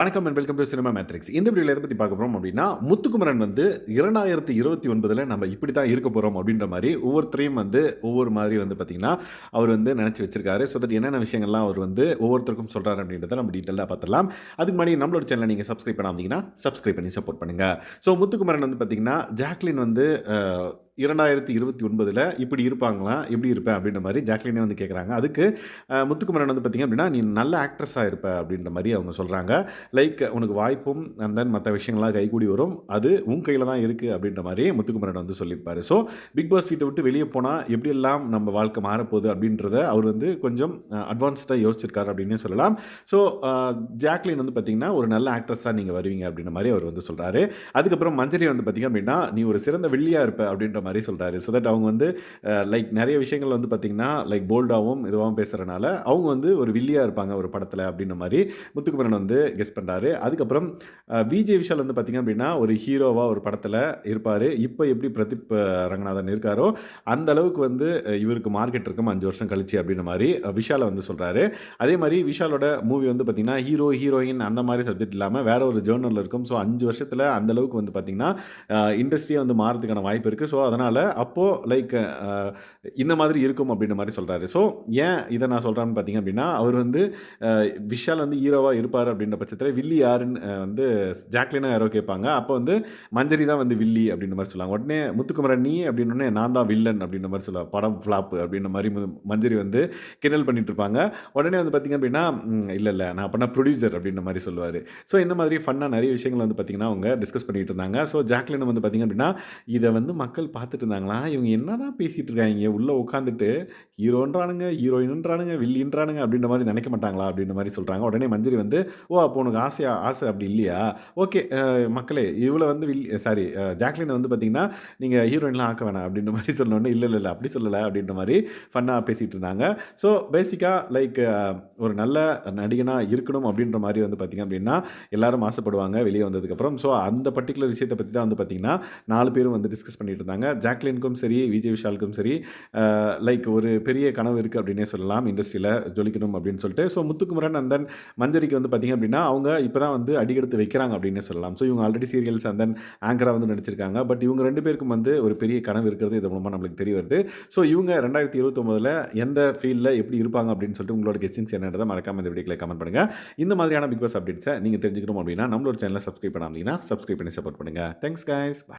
வணக்கம் and welcome to cinema matrix இந்த வீடியோவில் எதை பற்றி பார்க்க போகிறோம் அப்படின்னா முத்துக்குமரன் வந்து இரண்டாயிரத்தி இருபத்தி ஒன்பதில் நம்ம இப்படி தான் இருக்க போகிறோம் அப்படின்ற மாதிரி ஒவ்வொருத்தரையும் வந்து ஒவ்வொரு மாதிரி வந்து பார்த்திங்கன்னா அவர் வந்து நினச்சி வச்சிருக்காரு. ஸோ தட் என்னென்ன விஷயங்கள்லாம் அவர் வந்து ஒவ்வொருத்தருக்கும் சொல்கிறாரு அப்படின்றத நம்ம டீட்டெயிலாக பார்த்துலாம் அதுக்கு முன்னாடி நம்மளோட சேனலை நீங்கள் சப்ஸ்கிரைப் பண்ணாமல் சப்ஸ்கிரைப் பண்ணி சப்போர்ட் பண்ணுங்கள் ஸோ முத்துக்குமரன் வந்து பார்த்திங்கன்னா ஜாக்லின் வந்து இரண்டாயிரத்தி இருபத்தி ஒன்பதில் இப்படி இருப்பாங்களா? எப்படி இருப்பேன் அப்படின்ற மாதிரி ஜாக்லினே வந்து கேட்குறாங்க அதுக்கு முத்துக்குமரன் வந்து பார்த்திங்க அப்படின்னா நீ நல்ல ஆக்ட்ரஸாக இருப்ப அப்படின்ற மாதிரி அவங்க சொல்கிறாங்க லைக் உனக்கு வாய்ப்பும் அண்ட் தென் மற்ற விஷயங்கள்லாம் கைகூடி வரும். அது உன் கையில் தான் இருக்குது அப்படின்ற மாதிரி முத்துக்குமரன் வந்து சொல்லியிருப்பார். ஸோ பிக் பாஸ் வீட்டை விட்டு வெளியே போனால் எப்படியெல்லாம் நம்ம வாழ்க்கை மாறப்போகுது அப்படின்றத அவர் வந்து கொஞ்சம் அட்வான்ஸ்டாக யோசிச்சிருக்காரு அப்படின்னே சொல்லலாம். ஸோ ஜாக்லின் வந்து பார்த்திங்கன்னா ஒரு நல்ல ஆக்ட்ரஸாக நீங்கள் வருவீங்க அப்படின்ற மாதிரி அவர் வந்து சொல்கிறாரு அதுக்கப்புறம் மஞ்சரி வந்து பார்த்திங்க அப்படின்னா நீ ஒரு சிறந்த வெள்ளியாக இருப்ப அப்படின்ற மாதிரி மாதிரி சொல்கிறாரு ஸோ தட் அவங்க வந்து லைக் நிறைய விஷயங்கள் வந்து பார்த்திங்கன்னா லைக் போல்டாகவும் இதுவாகவும் பேசுகிறனால அவங்க வந்து ஒரு வில்லியாக இருப்பாங்க ஒரு படத்தில் அப்படின்ற மாதிரி முத்துக்குமரன் வந்து கெஸ் பண்ணுறாரு அதுக்கப்புறம் விஜய் விஷால் வந்து பார்த்திங்க அப்படின்னா ஒரு ஹீரோவாக ஒரு படத்தில் இருப்பார். இப்போ எப்படி பிரதீப் ரங்கநாதன் இருக்காரோ அந்த அளவுக்கு வந்து இவருக்கு மார்க்கெட் இருக்கும் அஞ்சு வருஷம் கழிச்சு அப்படின்ற மாதிரி விஷாலை வந்து சொல்கிறாரு அதே மாதிரி விஷாலோட மூவி வந்து பார்த்திங்கன்னா ஹீரோ ஹீரோயின் அந்த மாதிரி சப்ஜெக்ட் இல்லாமல் வேற ஒரு ஜேர்னலில் இருக்கும். ஸோ அஞ்சு வருஷத்தில் அந்த அளவுக்கு வந்து பார்த்திங்கன்னா இண்டஸ்ட்ரியை வந்து மாறதுக்கான வாய்ப்பு இருக்குது ஸோ அதனால் அதனால் அப்போது லைக் இந்த மாதிரி இருக்கும் அப்படின்ற மாதிரி சொல்கிறாரு ஸோ ஏன் இதை நான் சொல்கிறேன்னு பார்த்தீங்க அப்படின்னா அவர் வந்து விஷால் வந்து ஹீரோவாக இருப்பார் அப்படின்ற பட்சத்தில் வில்லி யாருன்னு வந்து ஜாக்லினா யாரோ கேட்பாங்க. அப்போ வந்து மஞ்சரி தான் வந்து வில்லி அப்படின்ற மாதிரி சொல்லுவாங்க. உடனே முத்துக்குமரன் நீ அப்படின்னே நான் தான் வில்லன் அப்படின்ற மாதிரி சொல்லுவாங்க படம் ஃப்ளாப்பு அப்படின்ற மாதிரி மஞ்சரி வந்து கிண்டல் பண்ணிட்டு இருப்பாங்க. உடனே வந்து பார்த்திங்க அப்படின்னா இல்லை இல்லை நான் பண்ண ப்ரொடியூசர் அப்படின்ற மாதிரி சொல்லுவார். ஸோ இந்த மாதிரி ஃபன்னாக நிறைய விஷயங்கள் வந்து பார்த்திங்கன்னா அவங்க டிஸ்கஸ் பண்ணிகிட்டு இருந்தாங்க. ஸோ ஜாக்லின் வந்து பார்த்திங்க அப்படின்னா இதை வந்து மக்கள் பார்த்துட்டு இருந்தாங்களா இவங்க என்ன தான் பேசிகிட்டு இருக்காங்க உள்ளே உட்காந்துட்டு ஹீரோன்றானுங்க ஹீரோயின்ன்றானுங்க வில்லின்றானுங்க அப்படின்ற மாதிரி நினைக்க மாட்டாங்களா? அப்படின்ற மாதிரி சொல்கிறாங்க உடனே மஞ்சரி வந்து ஓ அப்போ உனக்கு ஆசையா ஆசை அப்படி இல்லையா? ஓகே மக்களே இவ்வளோ வந்து வில் சாரி ஜாக்லினை வந்து பார்த்தீங்கன்னா நீங்கள் ஹீரோயின்லாம் ஆக்க வேணாம் அப்படின்ற மாதிரி சொல்லணுன்னு இல்லை இல்லை இல்லை அப்படி சொல்லலை அப்படின்ற மாதிரி ஃபன்னாக பேசிகிட்டு இருந்தாங்க ஸோ பேசிக்காக லைக் ஒரு நல்ல நடிகனாக இருக்கணும் அப்படின்ற மாதிரி வந்து பார்த்திங்க அப்படின்னா எல்லாரும் ஆசைப்படுவாங்க வெளியே வந்ததுக்கப்புறம். ஸோ அந்த பர்டிகுலர் விஷயத்தை பற்றி தான் வந்து பார்த்திங்கன்னா நாலு பேரும் வந்து டிஸ்கஸ் பண்ணிட்டு இருந்தாங்க ஜாக்லினுக்கும் சரி விஜய் விஷாலுக்கும் சரி லைக் ஒரு பெரிய கனவு இருக்குது அப்படின்னே சொல்லலாம் இண்டஸ்ட்ரியில் ஜொலிக்கணும் அப்படின்னு சொல்லிட்டு. ஸோ முத்துக்குமரன் அண்ட் தென் மஞ்சரிக்கு வந்து பார்த்திங்க அப்படின்னா அவங்க இப்போ தான் வந்து அடிக்கெடுத்து வைக்கிறாங்க அப்படின்னு சொல்லலாம். ஸோ இவங்க ஆல்ரெடி சீரியல்ஸ் அண்ட் தென் ஆங்கராக வந்து நடிச்சிருக்காங்க. பட் இவங்க ரெண்டு பேருக்கும் வந்து ஒரு பெரிய கனவு இருக்கிறது இது மூலமாக நம்மளுக்கு தெரிய வருது. ஸோ இவங்க ரெண்டாயிரத்தி இருபத்தொம்போதில் எந்த ஃபீல்டில் எப்படி இருப்பாங்க அப்படின்னு சொல்லிட்டு உங்களோட கெஸ்டின்ஸ் என்னன்றதை மறக்காம இந்த வீடியோக்களை கமெண்ட் பண்ணுங்கள் இந்த மாதிரியான பிக் பாஸ் அப்டேட்ஸை நீங்கள் தெரிஞ்சுக்கணும் அப்படின்னா நம்மளோட சேனலை சப்ஸ்கிரைப் பண்ணாமல் சப்ஸ்கிரைப் பண்ணி சப்போர்ட் பண்ணுங்கள் தேங்க்ஸ் guys.